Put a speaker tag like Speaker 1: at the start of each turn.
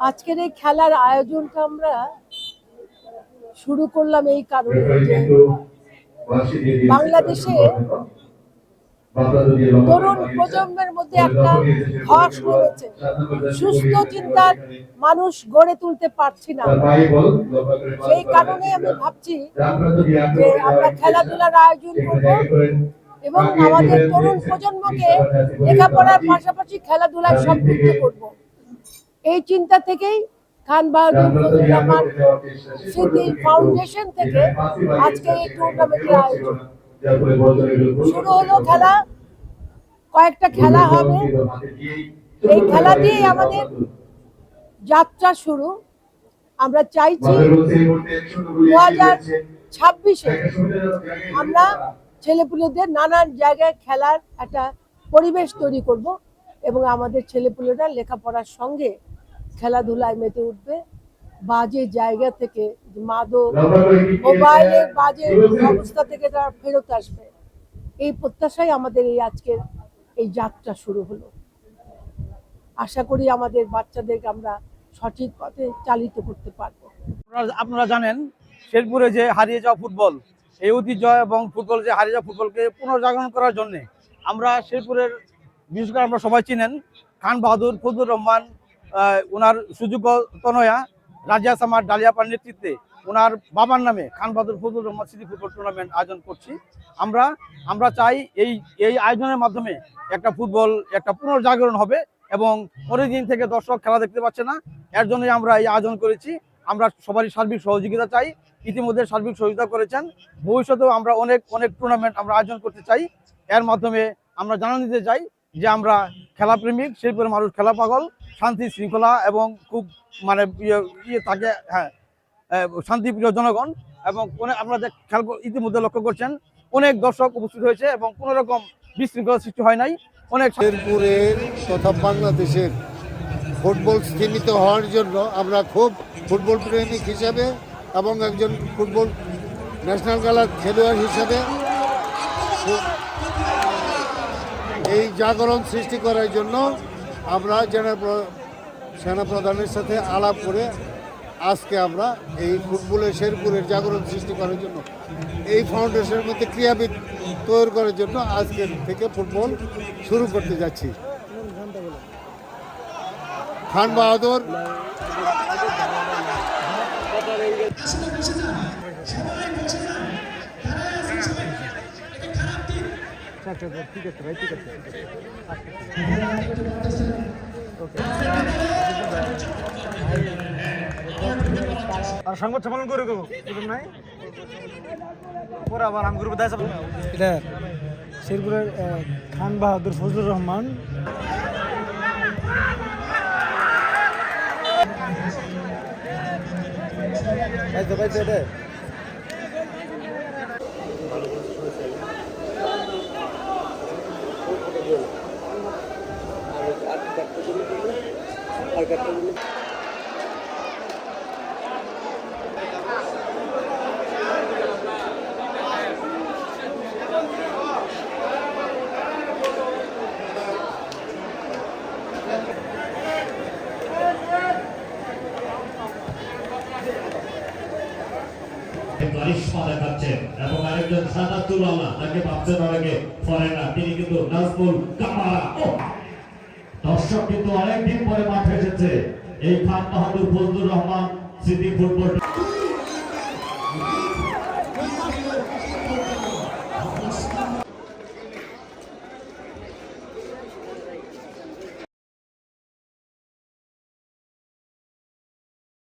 Speaker 1: আজকের এই খেলার আয়োজনটা আমরা শুরু করলাম এই কারণে যে বাংলাদেশে তরুণ প্রজন্মের মধ্যে একটা ধস নেমেছে। সুস্থ চিন্তার মানুষ গড়ে তুলতে পারছি না। সেই কারণে আমি ভাবছি যে আমরা খেলাধুলার আয়োজন করব এবং আমাদের তরুণ প্রজন্মকে লেখাপড়ার পাশাপাশি খেলাধুলায় সম্পৃক্ত করব। এই চিন্তা থেকেই খান বাহাদুর স্মৃতি ফাউন্ডেশন থেকে আজকে এই টুর্নামেন্টের আয়োজন। শুরু হলো খেলা। কয়েকটা খেলা হবে। এই খেলা দিয়েই আমাদের যাত্রা শুরু। আমরা চাইছি দু হাজার ছাব্বিশে আমরা ছেলেপুলেদের নানান জায়গায় খেলার একটা পরিবেশ তৈরি করব। এবং আমাদের ছেলেপুলেরা লেখাপড়ার সঙ্গে খেলাধুলায় মেতে উঠবে। বাজে জায়গা থেকে মাদক মোবাইলের বাজে অবস্থা থেকে তারা ফেরত আসবে। এই প্রত্যাশাই আমাদের এই আজকের এই যাত্রা শুরু হলো। আশা করি আমাদের বাচ্চাদেরকে আমরা সঠিক পথে চালিত করতে পারব।
Speaker 2: আপনারা- জানেন, শেরপুরে যে হারিয়ে যাওয়া ফুটবল, এই ঐতিহ্য এবং ফুটবল যে হারিয়ে যাওয়া ফুটবলকে পুনর্জাগরণ করার জন্য আমরা শেরপুরের বিশেষ করে আমরা সবাই চিনেন, খান বাহাদুর, ফজলুর রহমান ওনার সুযোগ্য তনয়া রাজিয়া সামার ডালিয়াপার নেতৃত্বে। ওনার বাবার নামে Khan Bahadur, Fazlur Rahman city football tournament আয়োজন করছি। আমরা আমরা চাই এই এই আয়োজনের মাধ্যমে একটা ফুটবল, একটা পুনর্জাগরণ হবে এবং পরের দিন থেকে দর্শক খেলা দেখতে পাচ্ছে না। এর জন্যই আমরা এই আয়োজন করেছি। আমরা সবারই সার্বিক সহযোগিতা চাই। ইতিমধ্যে সার্বিক সহযোগিতা করেছেন। ভবিষ্যতেও আমরা অনেক অনেক টুর্নামেন্ট আমরা আয়োজন করতে চাই। এর মাধ্যমে আমরা জানান দিতে চাই যে আমরা খেলাপ্রেমিক পরে মানুষ খেলা পাগল, শান্তি শৃঙ্খলা এবং খুব মানে ইয়ে ইয়ে হ্যাঁ শান্তিপ্রিয় জনগণ এবং অনেক আপনারা কর- ইতিমধ্যে লক্ষ্য করছেন, অনেক দর্শক উপস্থিত হয়েছে এবং কোনো রকম বিশৃঙ্খলা সৃষ্টি হয় নাই। অনেক
Speaker 3: শেরপুরের তথা বাংলাদেশের ফুটবল স্থানিত হওয়ার জন্য আমরা খুব ফুটবল প্রেমিক হিসাবে এবং একজন ফুটবল ন্যাশনাল খেলার খেলোয়াড় হিসাবে এই জাগরণ সৃষ্টি করার জন্য আমরা জেনা সেনা প্রধানের সাথে আলাপ করে আজকে আমরা এই ফুটবলের শেরপুরের জাগরণ সৃষ্টি করার জন্য, এই ফাউন্ডেশনের মধ্যে ক্রীড়াবিদ তৈরি করার জন্য আজকে থেকে ফুটবল শুরু করতে যাচ্ছি। খান বাহাদুর।
Speaker 4: আর সংবাদ সম্মেলন করে বুঝলেন নাই? পরে আবার আমি গ্রুপে দেয় এটা শেরপুরের খান বাহাদুর ফজলুর রহমান। পাইছো পাইছো এটা
Speaker 5: কারিশমা দেখাচ্ছেন এবং আরেকজন সাদাতুল আল্লাহ তাকে ভাবছেন অনেকে ফরেনার তিনি কিন্তু নাজমুল কামারা! দর্শক কিন্তু অনেকদিন পরে মাঠে এসেছে। এই খান বাহাদুর ফজলুর রহমান স্মৃতি ফুটবল